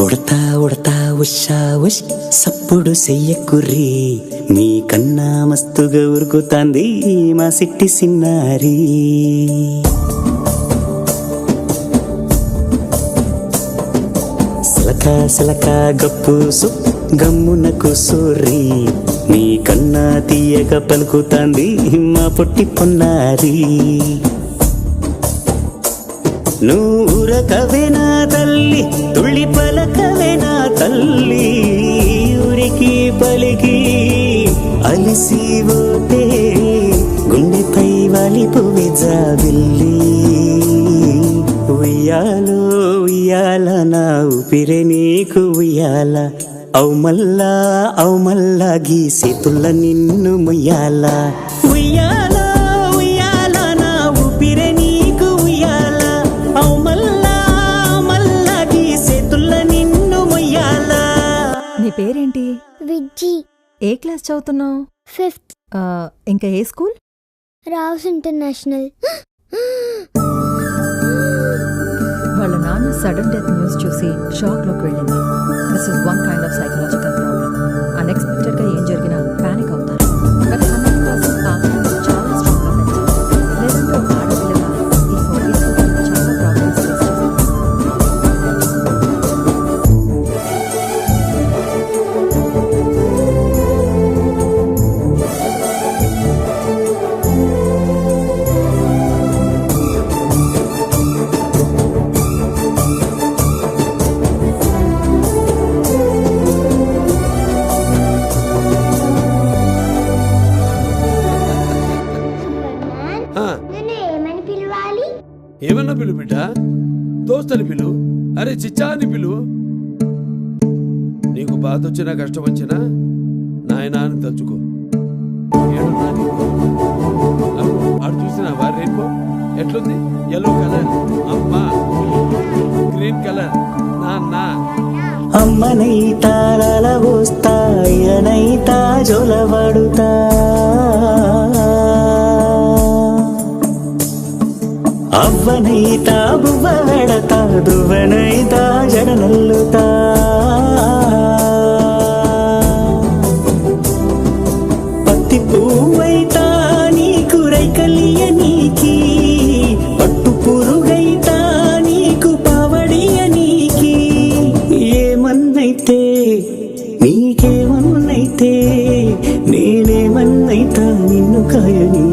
ఉడతా ఉడతా ఉషా ఉష్ సప్పుడు చెయ్యకుర్రి మీ కన్నా మస్తుగా ఉరుకుతాంది మా సిట్టి సిన్నారి. సిలక సిలక గప్పు సుప్పు గమ్మునకు సోర్రి నీ కన్నా తీయక పలుకుతాంది మా పొట్టి పొన్నారి. నువ్వురకవే నా తల్లి తుళ్ళి పలకవే నా తల్లి ఊరికి పలికి అలిసి ఓటే ఉయ్యాలో నా ఊపిరే నీకు ఉయ్యాల. అవు మల్లా అవు మల్లా గీసి తుల్ల నిన్ను ముయ్యాల. ఉయ్యాల ఉయ్యాల నా ఊపిరే నీకు ఉయ్యాల. అవు మల్లా మల్లా గీసి తుల్ల నిన్ను ముయ్యాల. నీ పేరేంటి? విజ్జి. ఏ క్లాస్ చదువుతున్నావు? ఫిఫ్త్. ఇంకా ఏ స్కూల్? రావుస్ ఇంటర్నేషనల్. నాన్న సడన్ డెత్ న్యూస్ చూసి షాక్లోకి వెళ్ళింది. This is one kind of psychological problem అన్ఎక్స్పెక్టెడ్గా ఏం జరిగింది ఏమన్నా పిలు బిడ్డ? దోస్తని పిలు. అరే చిచ్చా అని పిలు. నీకు బాధ వచ్చినా కష్టం వచ్చినా నాయన అని తలుచుకో. ఆడు చూసినా వారి రెయిన్బో ఎట్లుంది? ఎల్లో కలర్ అమ్మా. గ్రీన్ కలర్ నాన్న. అమ్మనైతా లలవోస్తా అయ్యనైతా జొలబడుతా అవ్వనైతా బువ్వ వెడతా దువ్వనైతా జడనల్లుతా పత్తి పువ్వైతా నీకు రైకలియ నీకి పట్టు పురుగైతా నీకు పావడియ నీకి. ఏమన్నైతే నీకేమన్నైతే నేనేమన్నైతా నిన్ను కాయనీ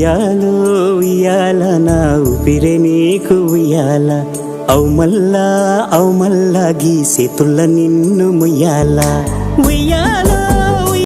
ఉయ్యాలో ఉయ్యాల నా ఊపిరే నీకు ఉయ్యాల. అవు మల్లా గీసే తుల్ల నిన్ను ముయ్యాల. ఉయ్యాలా